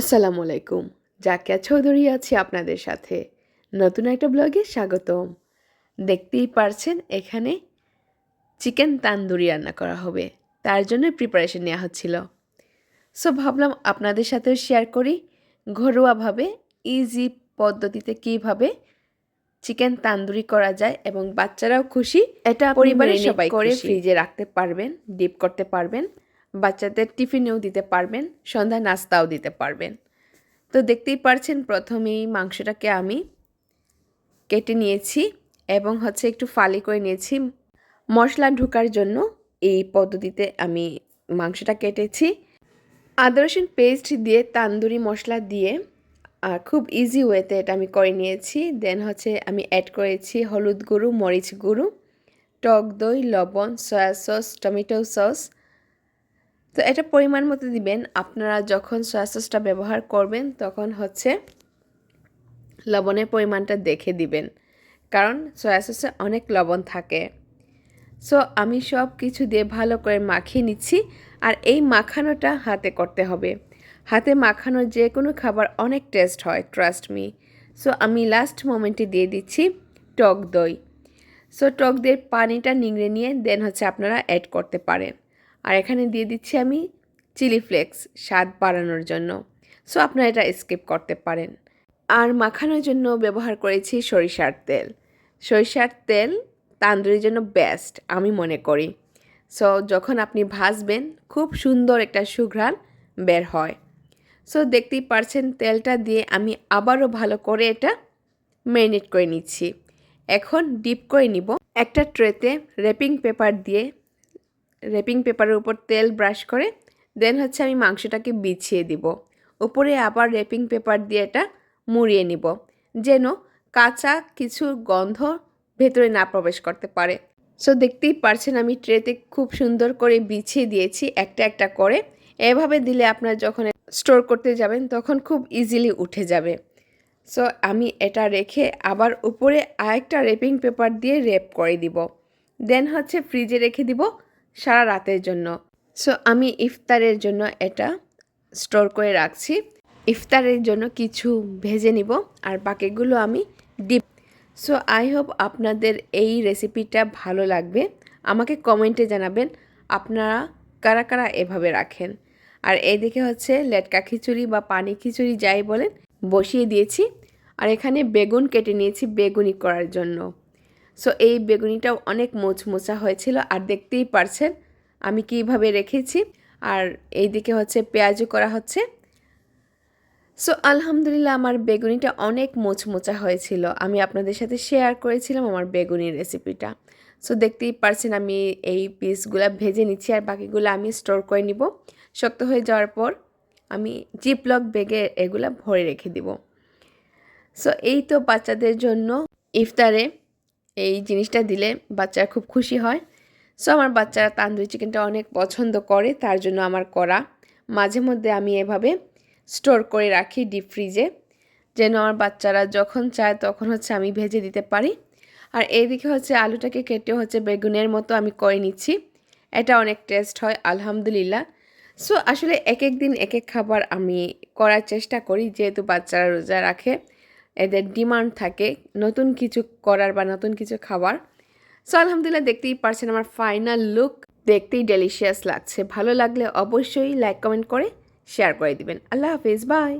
আসসালামু আলাইকুম। জাকিয়া চৌধুরী আছি আপনাদের সাথে। নতুন একটা ব্লগে স্বাগতম। দেখতেই পারছেন এখানে চিকেন তান্দুরি রান্না করা হবে। তার জন্য প্রিপারেশন নেওয়া হচ্ছিল। সো ভাবলাম আপনাদের সাথেও শেয়ার করি ঘরোয়াভাবে ইজি পদ্ধতিতে কীভাবে চিকেন তান্দুরি করা যায় এবং বাচ্চারাও খুশি। এটা পরিবারের সবাই করে ফ্রিজে রাখতে পারবেন ডিপ করতে পারবেন। বাচ্চাদের টিফিনেও দিতে পারবেন, সন্ধ্যা নাস্তাও দিতে পারবেন। তো দেখতেই পারছেন, প্রথমেই মাংসটাকে আমি কেটে নিয়েছি এবং হচ্ছে একটু ফালি করে নিয়েছি। মশলা ঢোকার জন্য এই পদ্ধতিতে আমি মাংসটা কেটেছি। আদা, রসুন পেস্ট দিয়ে তান্দুরি মশলা দিয়ে, আর খুব ইজি ওয়েতে এটা আমি করে নিয়েছি। দেন হচ্ছে আমি অ্যাড করেছি হলুদ গুঁড়ো, মরিচ গুঁড়ো, টক দই, লবণ সয়া সস টমেটো সস তো এটা পরিমাণ মতো দিবেন। আপনারা যখন সয়া সসটা ব্যবহার করবেন, তখন হচ্ছে লবণের পরিমাণটা দেখে দিবেন। কারণ সয়া সসে অনেক লবণ থাকে। সো, আমি সব কিছু দিয়ে ভালো করে মাখিয়ে নিচ্ছি। আর এই মাখানোটা হাতে করতে হবে। হাতে মাখানো যে কোনো খাবার অনেক টেস্ট হয় ট্রাস্ট মি সো, আমি লাস্ট মোমেন্টে দিয়ে দিচ্ছি টক দই। সো, টক দইয়ের পানিটা নিংড়ে নিয়ে দেন হচ্ছে আপনারা অ্যাড করতে পারেন। আর এখানে দিয়ে দিচ্ছি আমি চিলি ফ্লেক্স স্বাদ বাড়ানোর জন্য। সো আপনারা এটা স্কিপ করতে পারেন। আর মাখানোর জন্য ব্যবহার করেছি সরিষার তেল। সরিষার তেল তান্দুরির জন্য বেস্ট আমি মনে করি। সো যখন আপনি ভাজবেন, খুব সুন্দর একটা সুঘ্রাণ বের হয়। সো দেখতেই পারছেন তেলটা দিয়ে আমি আবারও ভালো করে এটা ম্যারিনেট করে নিচ্ছি। এখন ডিপ করে নিব। একটা ট্রেতে র্যাপিং পেপার দিয়ে র্যাপিং পেপারের উপর তেল ব্রাশ করে, দেন হচ্ছে আমি মাংসটাকে বিছিয়ে দিব। উপরে আবার র্যাপিং পেপার দিয়ে এটা মুড়িয়ে নিব, যেন কাঁচা কিছু গন্ধ ভেতরে না প্রবেশ করতে পারে। সো দেখতেই পারছেন আমি ট্রেতে খুব সুন্দর করে বিছিয়ে দিয়েছি একটা একটা করে। এভাবে দিলে আপনার যখন স্টোর করতে যাবেন, তখন খুব ইজিলি উঠে যাবে। সো আমি এটা রেখে আবার উপরে আরেকটা রেপিং পেপার দিয়ে রেপ করে দিব। দেন হচ্ছে ফ্রিজে রেখে দিব। সারা রাতের জন্য। সো আমি ইফতারের জন্য এটা স্টোর করে রাখছি। ইফতারের জন্য কিছু ভেজে নিব আর বাকিগুলো আমি ডিপ সো আই হোপ আপনাদের এই রেসিপিটা ভালো লাগবে। আমাকে কমেন্টে জানাবেন, আপনারা কারা কারা এভাবে রাখেন। আর এদিকে হচ্ছে লেটকা খিচুড়ি বা পানি খিচুড়ি যাই বলেন, বসিয়ে দিয়েছি। আর এখানে বেগুন কেটে নিয়েছি বেগুনি করার জন্য। সো এই বেগুনিটাও অনেক মোচমোচা হয়েছিল, আর দেখতেই পারছেন, আমি কীভাবে রেখেছি। আর এইদিকে হচ্ছে পেঁয়াজও করা হচ্ছে। সো আলহামদুলিল্লাহ আমার বেগুনিটা অনেক মোচমোচা হয়েছিল। আমি আপনাদের সাথে শেয়ার করেছিলাম আমার বেগুনির রেসিপিটা সো দেখতেই পারছেন, আমি এই পিসগুলো ভেজে নিচ্ছি, আর বাকিগুলো আমি স্টোর করে নিব। শক্ত হয়ে যাওয়ার পর আমি জিপলক বেগে এগুলো ভরে রেখে দিব। সো এই তো বাচ্চাদের জন্য ইফতারে এই জিনিসটা দিলে বাচ্চারা খুব খুশি হয়। সো আমার বাচ্চারা তান্দুরি চিকেনটা অনেক পছন্দ করে, তার জন্য আমার করা মাঝে মধ্যে আমি এভাবে স্টোর করে রাখি ডিপ ফ্রিজে যেন আমার বাচ্চারা যখন চায় তখন হচ্ছে আমি ভেজে দিতে পারি। আর এইদিকে হচ্ছে আলুটাকে কেটে হচ্ছে বেগুনের মতো আমি করে নিচ্ছি। এটা অনেক টেস্ট হয়, আলহামদুলিল্লাহ। সো আসলে এক এক দিন এক এক খাবার আমি করার চেষ্টা করি, যেহেতু বাচ্চারা রোজা রাখে। এদের ডিমান্ড থাকে নতুন কিছু করার বা নতুন কিছু খাবার সো আলহামদুলিল্লাহ দেখতেই পারছেন আমার ফাইনাল লুক দেখতেই ডেলিশিয়াস লাগছে। ভালো লাগলে অবশ্যই লাইক কমেন্ট করে শেয়ার করে দিবেন। আল্লাহ হাফিজ বাই